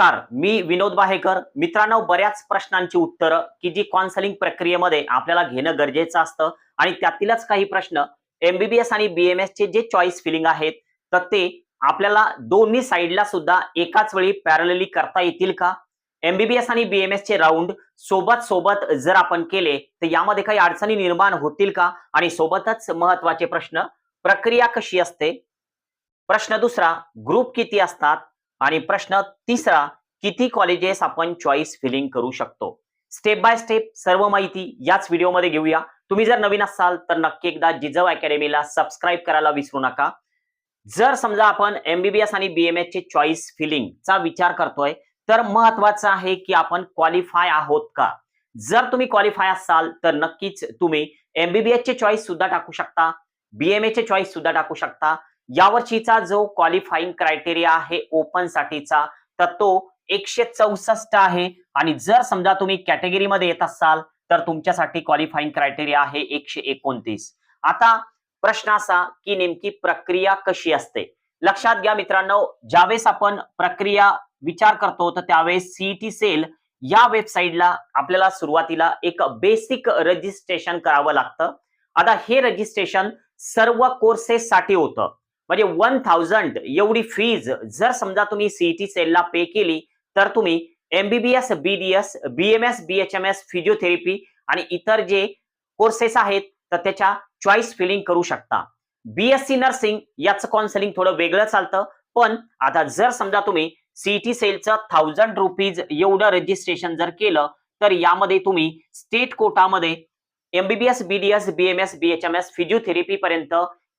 नमस्कार मी विनोद बाहेकर. मित्रांनो बऱ्याच प्रश्नांची उत्तरं की जी काउन्सिलिंग प्रक्रियेमध्ये आपल्याला घेणं गरजेचं असतं. आणि त्यातीलच काही प्रश्न एमबीबीएस आणि बीएमएस चे जे चॉईस फिलिंग आहेत तर ते आपल्याला दोन्ही साईडला सुद्धा एकाच वेळी पॅरलली करता येतील का? एमबीबीएस आणि बीएमएस चे राऊंड सोबत सोबत जर आपण केले तर यामध्ये काही अडचणी निर्माण होतील का? आणि सोबतच महत्त्वाचे प्रश्न प्रक्रिया कशी असते? प्रश्न दुसरा ग्रुप किती असतात? आणि प्रश्न तिसरा किती कॉलेजेस आपण चॉईस फिलिंग करू शकतो? स्टेप बाय स्टेप सर्व माहिती याच व्हिडिओमध्ये घेऊया. तुम्ही जर नवीन असाल तर नक्की एकदा जिजव अकॅडमीला सबस्क्राईब करायला विसरू नका. जर समजा आपण एमबीबीएस आणि बीएमएस चे चॉईस फिलिंगचा विचार करतोय तर महत्वाचं आहे की आपण क्वालिफाय आहोत का? जर तुम्ही क्वालिफाय असाल तर नक्कीच तुम्ही एमबीबीएस चे चॉईस सुद्धा टाकू शकता बीएमए चे चॉईस सुद्धा टाकू शकता. यावर्षीचा जो क्वालिफाईंग क्रायटेरिया आहे ओपन साठीचा तर तो एकशे चौसष्ट आहे. आणि जर समजा तुम्ही कॅटेगरीमध्ये येत असाल तर तुमच्यासाठी क्वालिफाईंग क्रायटेरिया आहे एकशे एकोणतीस. आता प्रश्न असा की नेमकी प्रक्रिया कशी असते? लक्षात घ्या मित्रांनो ज्यावेळेस आपण प्रक्रिया विचार करतो तर त्यावेळेस सीईटी सेल या वेबसाईटला आपल्याला सुरुवातीला एक बेसिक रजिस्ट्रेशन करावं लागतं. आता हे रजिस्ट्रेशन सर्व कोर्सेस साठी होतं. म्हणजे वन थाउजंड एवढी फीज जर समजा तुम्ही सीईटी सेलला पे केली तर तुम्ही MBBS BDS BMS BHMS physiotherapy आणि इतर जे कोर्सेस आहेत तर त्याच्या चॉईस फिलिंग करू शकता. बीएससी नर्सिंग याचं काउन्सिलिंग थोडं वेगळं चालतं पण आता जर समजा तुम्ही सीईटी सेलचं थाउजंड रुपीज एवढं रजिस्ट्रेशन जर केलं तर यामध्ये तुम्ही state कोटामध्ये MBBS BDS BMS BHMS physiotherapy पर्यंत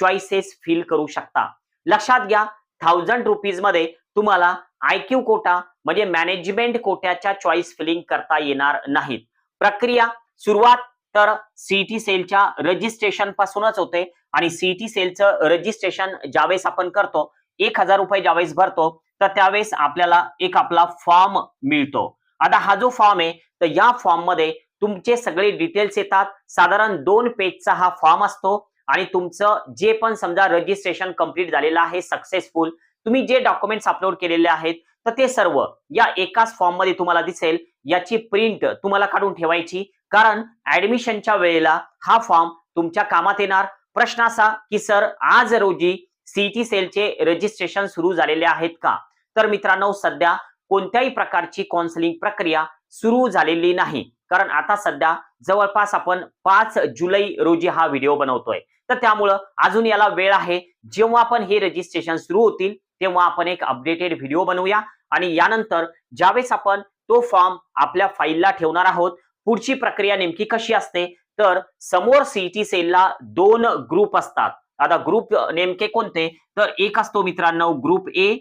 चॉईसेस फिल करू शकता. लक्षात घ्या थाउजंड रुपीजमध्ये तुम्हाला आयक्यू कोटा म्हणजे मॅनेजमेंट कोट्याच्या चॉईस फिलिंग करता येणार नाहीत. प्रक्रिया सुरुवात तर सीईटी सेलच्या रजिस्ट्रेशन पासूनच होते आणि सीईटी सेलचं रजिस्ट्रेशन ज्यावेळेस आपण करतो एक हजार रुपये ज्यावेळेस भरतो तर त्यावेळेस आपल्याला एक आपला फॉर्म मिळतो. आता हा जो फॉर्म आहे तर या फॉर्ममध्ये तुमचे सगळे डिटेल्स येतात. साधारण दोन पेजचा हा फॉर्म असतो. आणि तुमचं जे पण समजा रजिस्ट्रेशन कंप्लीट झालेलं आहे सक्सेसफुल तुम्ही जे डॉक्युमेंट्स अपलोड केलेले आहेत तर ते सर्व या एकाच फॉर्ममध्ये तुम्हाला दिसेल. याची प्रिंट तुम्हाला काढून ठेवायची. कारण ऍडमिशनच्या वेळेला हा फॉर्म तुमच्या कामात येणार. प्रश्न असा की सर आज रोजी सीईटी सेलचे रजिस्ट्रेशन सुरू झालेले आहेत का? तर मित्रांनो सध्या कोणत्याही प्रकारची काउन्सिलिंग प्रक्रिया सुरू झालेली नाही. कारण आता सध्या जवळपास आपण पाच जुलै रोजी हा व्हिडिओ बनवतोय. तर त्यामुळं अजून याला वेळ आहे. जेव्हा आपण हे रजिस्ट्रेशन सुरू होतील तेव्हा आपण एक अपडेटेड व्हिडिओ बनवूया. आणि यानंतर ज्यावेळेस आपण तो फॉर्म आपल्या फाईलला ठेवणार आहोत पुढची प्रक्रिया नेमकी कशी असते तर समोर सीईटी सेलला दोन ग्रुप असतात. आता ग्रुप नेमके कोणते? तर एक असतो मित्रांनो ग्रुप ए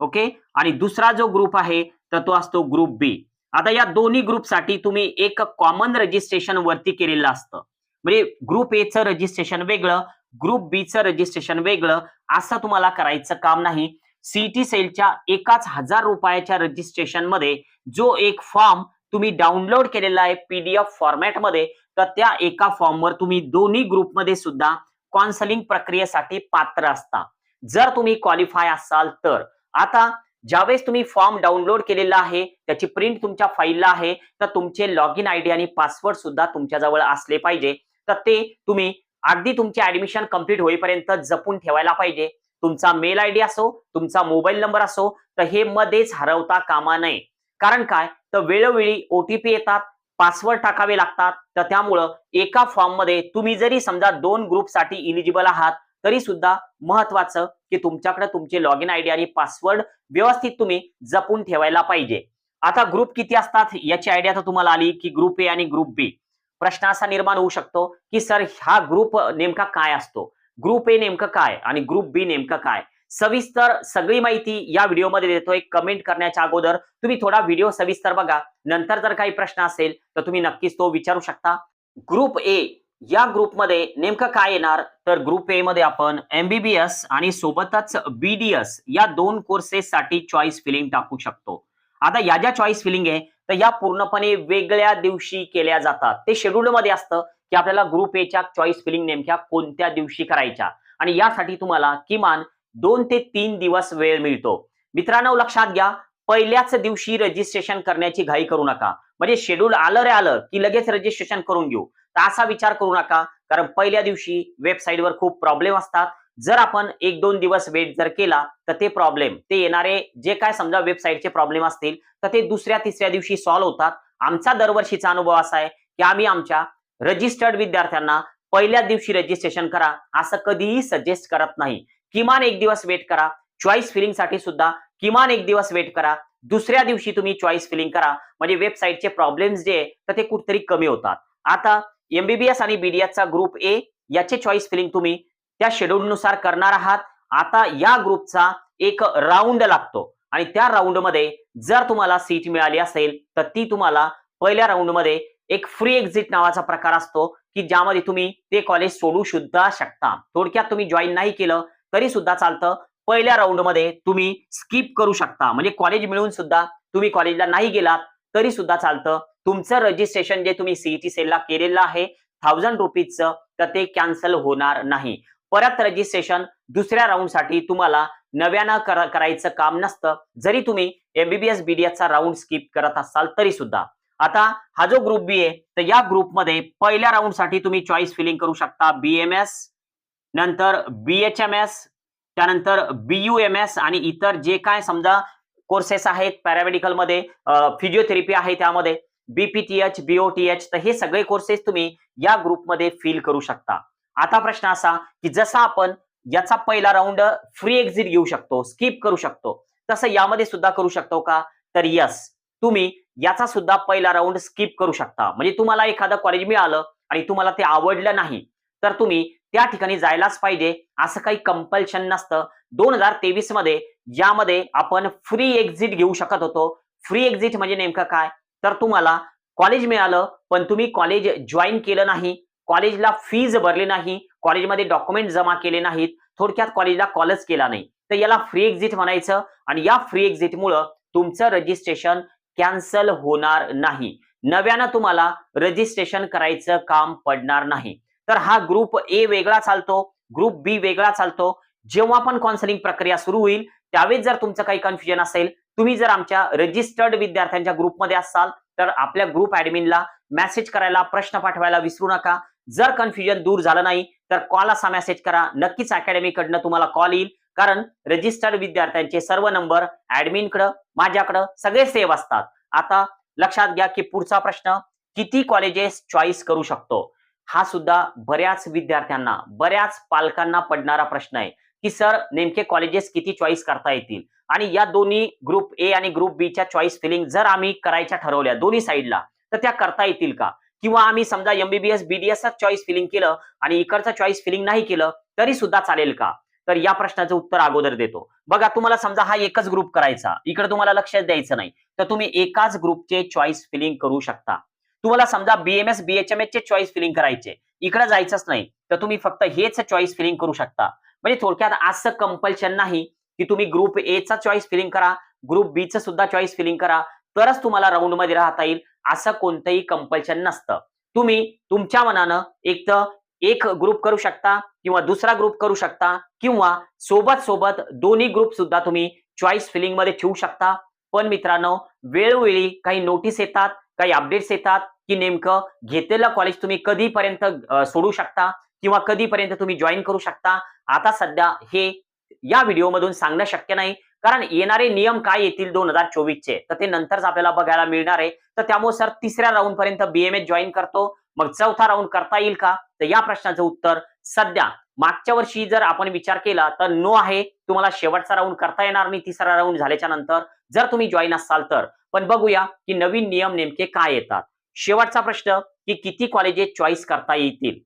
ओके आणि दुसरा जो ग्रुप आहे तर तो असतो ग्रुप बी आता या दोन्ही ग्रुपसाठी तुम्ही एक कॉमन रजिस्ट्रेशन वरती केलेलं असतं. म्हणजे ग्रुप ए च रजिस्ट्रेशन वेगळं ग्रुप बी च रजिस्ट्रेशन वेगळं असं तुम्हाला करायचं काम नाही. सीटी सेलच्या एकाच हजार रुपयाच्या रजिस्ट्रेशनमध्ये जो एक फॉर्म तुम्ही डाउनलोड केलेला आहे पीडीएफ फॉर्मॅटमध्ये तर त्या एका फॉर्मवर तुम्ही दोन्ही ग्रुपमध्ये सुद्धा कॉन्सलिंग प्रक्रियेसाठी पात्र असता. जर तुम्ही क्वालिफाय असाल तर. आता ज्यावेळेस तुम्ही फॉर्म डाउनलोड केलेला आहे त्याची प्रिंट तुमच्या फाईलला आहे तर तुमचे लॉग इन आयडी आणि पासवर्ड सुद्धा तुमच्याजवळ असले पाहिजे. तर ते तुम्ही अगदी तुमची ऍडमिशन कंप्लीट होईपर्यंत जपून ठेवायला पाहिजे. तुमचा मेल आयडी असो तुमचा मोबाईल नंबर असो तर हे मध्येच हरवता कामा नये. कारण काय? तर वेळोवेळी ओटीपी येतात पासवर्ड टाकावे लागतात तर त्यामुळं एका फॉर्ममध्ये तुम्ही जरी समजा दोन ग्रुपसाठी इलिजिबल आहात तरी सुद्धा महत्वाचं की तुमच्याकडे तुमचे लॉग इन आयडी आणि पासवर्ड व्यवस्थित तुम्ही जपून ठेवायला पाहिजे. आता ग्रुप किती असतात? याची आयडिया तर तुम्हाला आली की ग्रुप ए आणि ग्रुप बी प्रश्न असा निर्माण होऊ शकतो की सर हा ग्रुप नेमका काय असतो? ग्रुप ए नेमकं काय आणि ग्रुप बी नेमकं काय? सविस्तर सगळी माहिती या व्हिडिओमध्ये देतोय. कमेंट करण्याच्या अगोदर तुम्ही थोडा व्हिडिओ सविस्तर बघा. नंतर जर काही प्रश्न असेल तर तुम्ही नक्कीच तो विचारू शकता. ग्रुप ए या ग्रुपमध्ये नेमकं काय येणार? तर ग्रुप ए मध्ये आपण एमबीबीएस आणि सोबतच बीडीएस या दोन कोर्सेस साठी चॉईस फिलिंग टाकू शकतो. आता या ज्या चॉईस फिलिंग आहे तर या पूर्णपणे वेगळ्या दिवशी केल्या जातात. ते शेड्यूल मध्ये असतं की आपल्याला ग्रुप एच्या चॉईस फिलिंग नेमक्या कोणत्या दिवशी करायच्या? आणि यासाठी तुम्हाला किमान दोन ते तीन दिवस वेळ मिळतो. मित्रांनो लक्षात घ्या पहिल्याच दिवशी रजिस्ट्रेशन करण्याची घाई करू नका. म्हणजे शेड्यूल आलं रे आलं की लगेच रजिस्ट्रेशन करून घेऊ. तर असा विचार करू नका कारण पहिल्या दिवशी वेबसाईटवर खूप प्रॉब्लेम असतात. जर आपण एक दोन दिवस वेट जर केला तर ते प्रॉब्लेम ते येणारे जे काय समजा वेबसाईटचे प्रॉब्लेम असतील तर ते दुसऱ्या तिसऱ्या दिवशी सॉल्व्ह होतात. आमचा दरवर्षीचा अनुभव असा आहे की आम्ही आमच्या रजिस्टर्ड विद्यार्थ्यांना पहिल्या दिवशी रजिस्ट्रेशन करा असं कधीही सजेस्ट करत नाही. किमान एक दिवस वेट करा चॉईस फिलिंगसाठी सुद्धा किमान एक दिवस वेट करा. दुसऱ्या दिवशी तुम्ही चॉईस फिलिंग करा. म्हणजे वेबसाईटचे प्रॉब्लेम्स जे तर ते कुठतरी कमी होतात. आता एमबीबीएस आणि बीडीएसचा ग्रुप ए याचे चॉईस फिलिंग तुम्ही त्या शेड्यूल नुसार करणार आहात. आता या ग्रुपचा एक राऊंड लागतो. आणि त्या राऊंडमध्ये जर तुम्हाला सीट मिळाली असेल तर ती तुम्हाला पहिल्या राऊंडमध्ये एक फ्री एक्झिट नावाचा प्रकार असतो की ज्यामध्ये तुम्ही ते कॉलेज सोडू सुद्धा शकता. थोडक्यात तुम्ही जॉईन नाही केलं तरी सुद्धा चालतं. पहिल्या राऊंडमध्ये तुम्ही स्किप करू शकता. म्हणजे कॉलेज मिळून सुद्धा तुम्ही कॉलेजला नाही गेलात तरी सुद्धा चालतं. तुमचं रजिस्ट्रेशन जे तुम्ही सीईटी सेलला केलेलं आहे थाउजंड रुपीजचं तर ते कॅन्सल होणार नाही. परत रजिस्ट्रेशन दुसऱ्या राऊंडसाठी तुम्हाला नव्यानं कर- करायचं काम नसतं. जरी तुम्ही एमबीबीएस बीडीएसचा राऊंड स्किप करत असाल तरी सुद्धा. आता हा जो ग्रुप बी आहे तर या ग्रुपमध्ये पहिल्या राऊंडसाठी तुम्ही चॉईस फिलिंग करू शकता बीएमएस नंतर बीएचएमएस त्यानंतर बीयूएमएस आणि इतर जे काय समजा कोर्सेस आहेत पॅरामेडिकलमध्ये फिजिओथेरपी आहे त्यामध्ये बीपीटीएच बीओटीएच तर हे सगळे कोर्सेस तुम्ही या ग्रुपमध्ये फिल करू शकता. आता प्रश्न असा की जसा आपण याचा पहिला राऊंड फ्री एक्झिट घेऊ शकतो स्किप करू शकतो तसं यामध्ये सुद्धा करू शकतो का? तर यस तुम्ही याचा सुद्धा पहिला राऊंड स्किप करू शकता. म्हणजे तुम्हाला एखादं कॉलेज मिळालं आणि तुम्हाला ते आवडलं नाही तर तुम्ही त्या ठिकाणी जायलाच पाहिजे. असं काही कंपल्शन नसतं. दोन हजार तेवीसमध्ये यामध्ये आपण फ्री एक्झिट घेऊ शकत होतो. फ्री एक्झिट म्हणजे नेमकं काय? तर तुम्हाला कॉलेज मिळालं पण तुम्ही कॉलेज जॉईन केलं नाही. कॉलेजला फीज भरली नाही कॉलेजमध्ये डॉक्युमेंट जमा केले नाहीत थोडक्यात कॉलेजला कॉलच केला नाही. तर याला फ्री एक्झिट म्हणायचं आणि या फ्री एक्झिटमुळं तुमचं रजिस्ट्रेशन कॅन्सल होणार नाही. नव्यानं तुम्हाला रजिस्ट्रेशन करायचं काम पडणार नाही. तर हा ग्रुप ए वेगळा चालतो ग्रुप बी वेगळा चालतो. जेव्हा पण काउन्सिलिंग प्रक्रिया सुरू होईल त्यावेळेस जर तुमचं काही कन्फ्युजन असेल तुम्ही जर आमच्या रजिस्टर्ड विद्यार्थ्यांच्या ग्रुपमध्ये असाल तर आपल्या ग्रुप ऍडमिनला मेसेज करायला प्रश्न पाठवायला विसरू नका. जर कन्फ्युजन दूर झालं नाही तर कॉल असा मेसेज करा. नक्कीच अकॅडमीकडनं तुम्हाला कॉल येईल. कारण रजिस्टर्ड विद्यार्थ्यांचे सर्व नंबर ऍडमिनकडं माझ्याकडं सगळे सेव्ह असतात. आता लक्षात घ्या की पुढचा प्रश्न किती कॉलेजेस चॉईस करू शकतो? हा सुद्धा बऱ्याच विद्यार्थ्यांना बऱ्याच पालकांना पडणारा प्रश्न आहे. की सर नेमके कॉलेजेस किती चॉईस करता येतील? आणि या दोन्ही ग्रुप ए आणि ग्रुप बी च्या चॉईस फिलिंग जर आम्ही करायच्या ठरवल्या दोन्ही साईडला तर त्या करता येतील का? किंवा आम्ही समजा एमबीबीएस बीडीएस चॉईस फिलिंग केलं आणि इकडचं चॉईस फिलिंग नाही केलं तरी सुद्धा चालेल का? तर या प्रश्नाचं उत्तर अगोदर देतो. बघा तुम्हाला समजा हा एकच ग्रुप करायचा इकडे तुम्हाला लक्ष द्यायचं नाही तर तुम्ही एकाच ग्रुपचे चॉईस फिलिंग करू शकता. तुम्हाला समजा बीएमएस बीएचएमएस चे चॉईस फिलिंग करायचे इकडे जायचंच नाही तर तुम्ही फक्त हेच चॉईस फिलिंग करू शकता. म्हणजे थोडक्यात असं कंपल्शन नाही की तुम्ही ग्रुप ए चा चॉईस फिलिंग करा ग्रुप बी चं सुद्धा चॉईस फिलिंग करा तरच तुम्हाला राऊंडमध्ये राहता येईल. असं कोणतंही कंपल्शन नसतं. तुम्ही तुमच्या मनानं एक तर एक ग्रुप करू शकता किंवा दुसरा ग्रुप करू शकता किंवा सोबत सोबत दोन्ही ग्रुप सुद्धा तुम्ही चॉईस फिलिंगमध्ये ठेवू शकता. पण मित्रांनो वेळोवेळी काही नोटीस येतात काही अपडेट्स येतात की नेमकं घेतलेलं कॉलेज तुम्ही कधीपर्यंत सोडू शकता किंवा कधीपर्यंत तुम्ही जॉईन करू शकता. आता सध्या हे या व्हिडिओमधून सांगणं शक्य नाही. कारण येणारे नियम काय येतील दोन हजार चोवीसचे? तर ते नंतरच आपल्याला बघायला मिळणार आहे. तर त्यामुळे सर तिसऱ्या राऊंड पर्यंत बीएमएस जॉईन करतो. मग चौथा राऊंड करता येईल का? तर या प्रश्नाचं उत्तर सध्या मागच्या वर्षी जर आपण विचार केला तर नो आहे. तुम्हाला शेवटचा राऊंड करता येणार नाही तिसरा राऊंड झाल्याच्यानंतर. जर तुम्ही जॉईन असाल तर. पण बघूया की नवीन नियम नेमके काय येतात. शेवटचा प्रश्न की किती कॉलेजेस चॉईस करता येतील?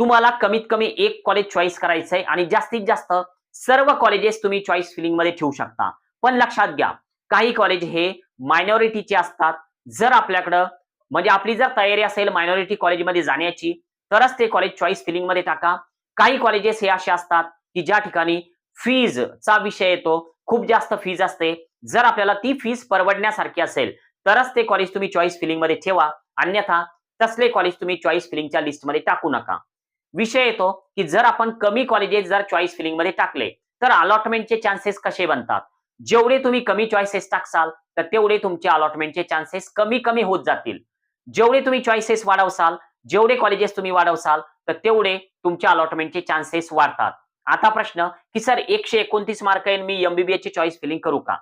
तुम्हाला कमीत कमी एक कॉलेज चॉईस करायचंय आणि जास्तीत जास्त सर्व कॉलेजेस तुम्ही चॉईस फिलिंगमध्ये ठेवू शकता. पण लक्षात घ्या काही कॉलेज हे मायनॉरिटीचे असतात. जर आपल्याकडं म्हणजे आपली जर तयारी असेल मायनॉरिटी कॉलेजमध्ये जाण्याची तरच ते कॉलेज चॉईस फिलिंगमध्ये टाका. काही कॉलेजेस हे असे असतात की ज्या ठिकाणी फीज चा विषय येतो खूप जास्त फीज असते. जर आपल्याला ती फीज परवडण्यासारखी असेल तरच ते कॉलेज तुम्ही चॉईस फिलिंगमध्ये ठेवा. अन्यथा तसले कॉलेज तुम्ही चॉईस फिलिंगच्या लिस्टमध्ये टाकू नका. विषय येतो की जर आपण कमी कॉलेजेस जर चॉईस फिलिंगमध्ये टाकले तर अलॉटमेंटचे चान्सेस कसे बनतात? जेवढे तुम्ही कमी चॉईसेस टाकसाल तर तेवढे तुमचे अलॉटमेंटचे चान्सेस कमी कमी होत जातील. जेवढे तुम्ही चॉईसेस वाढवसाल जेवढे कॉलेजेस तुम्ही वाढवसाल तर तेवढे तुमच्या अलॉटमेंटचे चान्सेस वाढतात. आता प्रश्न की सर एकशे एकोणतीस मार्क येईल मी एमबीबीएस ची चॉईस फिलिंग करू का?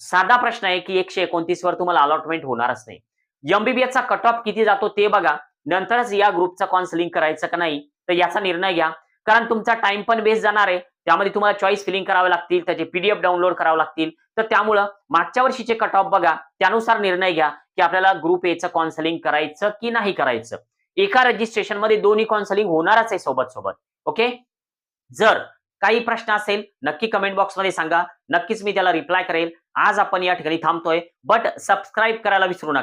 साधा प्रश्न आहे की एकशे एकोणतीस वर तुम्हाला अलॉटमेंट होणारच नाही. एमबीबीएसचा कट ऑफ किती जातो ते बघा. नंतरच या ग्रुपचा काउन्सिलिंग करायचं का नाही तर याचा निर्णय घ्या. कारण तुमचा टाइम पण वेस्ट जाणार आहे. त्यामध्ये तुम्हाला चॉईस फिलिंग करावे लागतील त्याचे पीडीएफ डाउनलोड करावे लागतील. तर त्यामुळं मागच्या वर्षीचे कट ऑफ बघा त्यानुसार निर्णय घ्या की आपल्याला ग्रुप एचं काउन्सिलिंग करायचं की नाही करायचं. एका रजिस्ट्रेशनमध्ये दोन्ही काउन्सिलिंग होणारच आहे सोबत सोबत ओके जर काही प्रश्न असेल नक्की कमेंट बॉक्समध्ये सांगा. नक्कीच मी त्याला रिप्लाय करेल. आज आपण या ठिकाणी थांबतोय. बट सबस्क्राईब करायला विसरू नका.